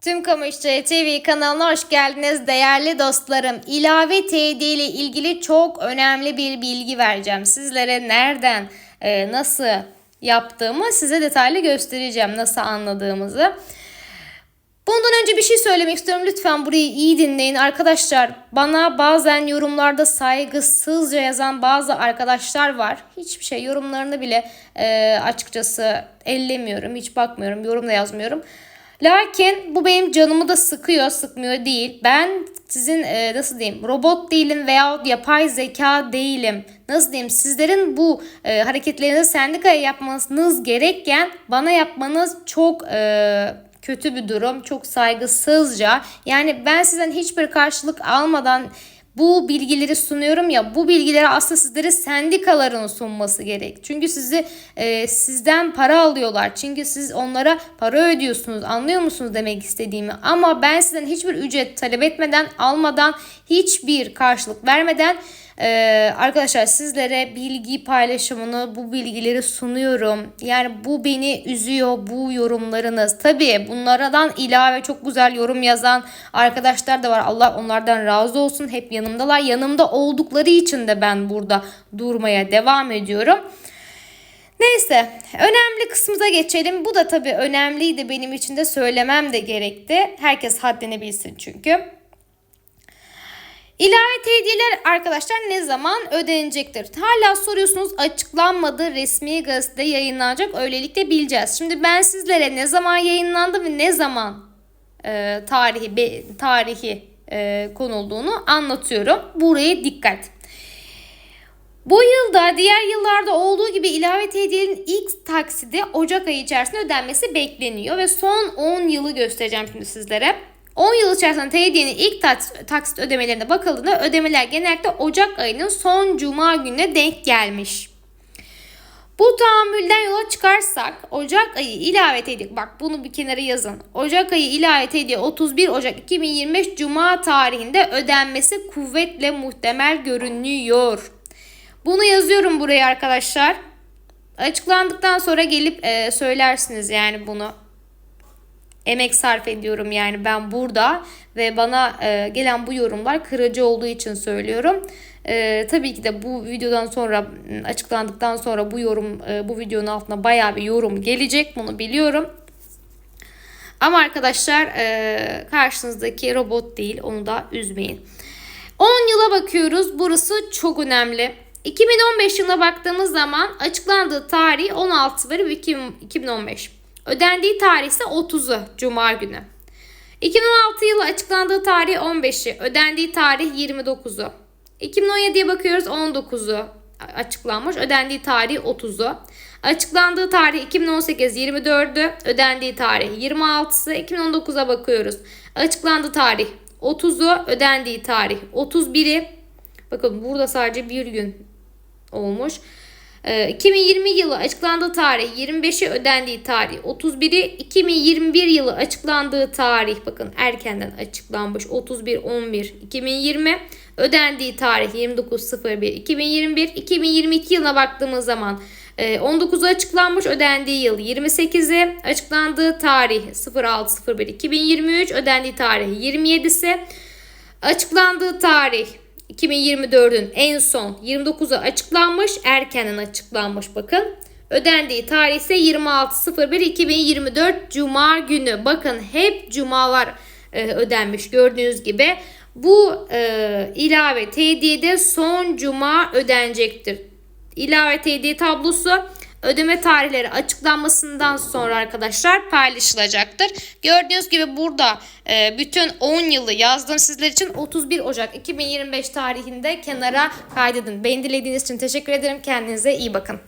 Tüm Kamu İşçileri TV kanalına hoş geldiniz değerli dostlarım. İlave TD ile ilgili çok önemli bir bilgi vereceğim. Sizlere nereden, e, nasıl yaptığımı size detaylı göstereceğim. Nasıl anladığımızı. Bundan önce bir şey söylemek istiyorum. Lütfen burayı iyi dinleyin. Arkadaşlar bana bazen yorumlarda saygısızca yazan bazı arkadaşlar var. Hiçbir şey yorumlarını bile e, açıkçası ellemiyorum. Hiç bakmıyorum. Yorum da yazmıyorum. Lakin bu benim canımı da sıkıyor, sıkmıyor değil. Ben sizin e, nasıl diyeyim robot değilim veya yapay zeka değilim. Nasıl diyeyim sizlerin bu e, hareketlerinizi sendikaya yapmanız gerekken bana yapmanız çok e, kötü bir durum. Çok saygısızca. Yani ben sizden hiçbir karşılık almadan bu bilgileri sunuyorum ya bu bilgileri aslında sizlere sendikaların sunması gerek. Çünkü sizi e, sizden para alıyorlar. Çünkü siz onlara para ödüyorsunuz. Anlıyor musunuz demek istediğimi? Ama ben sizden hiçbir ücret talep etmeden, almadan, hiçbir karşılık vermeden ee, arkadaşlar sizlere bilgi paylaşımını bu bilgileri sunuyorum. Yani bu beni üzüyor bu yorumlarınız. Tabii bunlardan ilave çok güzel yorum yazan arkadaşlar da var. Allah onlardan razı olsun. Hep yanımdalar. Yanımda oldukları için de ben burada durmaya devam ediyorum. Neyse önemli kısmımıza geçelim. Bu da tabii önemliydi benim için de söylemem de gerekti. Herkes haddini bilsin çünkü. İlave tediyeler arkadaşlar ne zaman ödenecektir? Hala soruyorsunuz açıklanmadı resmi gazetede yayınlanacak öylelikle bileceğiz. Şimdi ben sizlere ne zaman yayınlandı ve ne zaman e, tarihi be, tarihi e, konulduğunu anlatıyorum. Buraya dikkat. Bu yılda diğer yıllarda olduğu gibi ilave tediyenin ilk taksidi Ocak ayı içerisinde ödenmesi bekleniyor ve son 10 yılı göstereceğim şimdi sizlere. 10 yıl içerisinde TYD'nin ilk taksit ödemelerine bakıldığında ödemeler genellikle Ocak ayının son cuma gününe denk gelmiş. Bu tahammülden yola çıkarsak Ocak ayı ilave TD bak bunu bir kenara yazın. Ocak ayı ilave TD 31 Ocak 2025 Cuma tarihinde ödenmesi kuvvetle muhtemel görünüyor. Bunu yazıyorum buraya arkadaşlar. Açıklandıktan sonra gelip e, söylersiniz yani bunu emek sarf ediyorum yani ben burada ve bana e, gelen bu yorumlar kırıcı olduğu için söylüyorum. E, tabii ki de bu videodan sonra açıklandıktan sonra bu yorum e, bu videonun altına baya bir yorum gelecek bunu biliyorum. Ama arkadaşlar e, karşınızdaki robot değil onu da üzmeyin. 10 yıla bakıyoruz burası çok önemli. 2015 yılına baktığımız zaman açıklandığı tarih 16 Eylül 2015. Ödendiği tarih ise 30'u Cuma günü. 2016 yılı açıklandığı tarih 15'i, ödendiği tarih 29'u. 2017'ye bakıyoruz 19'u açıklanmış, ödendiği tarih 30'u. Açıklandığı tarih 2018 24'ü, ödendiği tarih 26'sı. 2019'a bakıyoruz. Açıklandığı tarih 30'u, ödendiği tarih 31'i. Bakın burada sadece bir gün olmuş. 2020 ee, yılı açıklandığı tarih 25'i ödendiği tarih 31'i 2021 yılı açıklandığı tarih. Bakın erkenden açıklanmış 31 11 2020 ödendiği tarih 29.01 2021 2022 yılına baktığımız zaman 19'u e, açıklanmış ödendiği yıl 28'i açıklandığı tarih 06.01 2023 ödendiği tarih 27'si açıklandığı tarih 2024'ün en son 29'u açıklanmış. Erkenden açıklanmış bakın. Ödendiği tarih ise 26.01.2024 Cuma günü. Bakın hep cumalar e, ödenmiş gördüğünüz gibi. Bu e, ilave TD'de son cuma ödenecektir. İlave TD tablosu ödeme tarihleri açıklanmasından sonra arkadaşlar paylaşılacaktır. Gördüğünüz gibi burada e, bütün 10 yılı yazdım sizler için 31 Ocak 2025 tarihinde kenara kaydedin. Beni dilediğiniz için teşekkür ederim. Kendinize iyi bakın.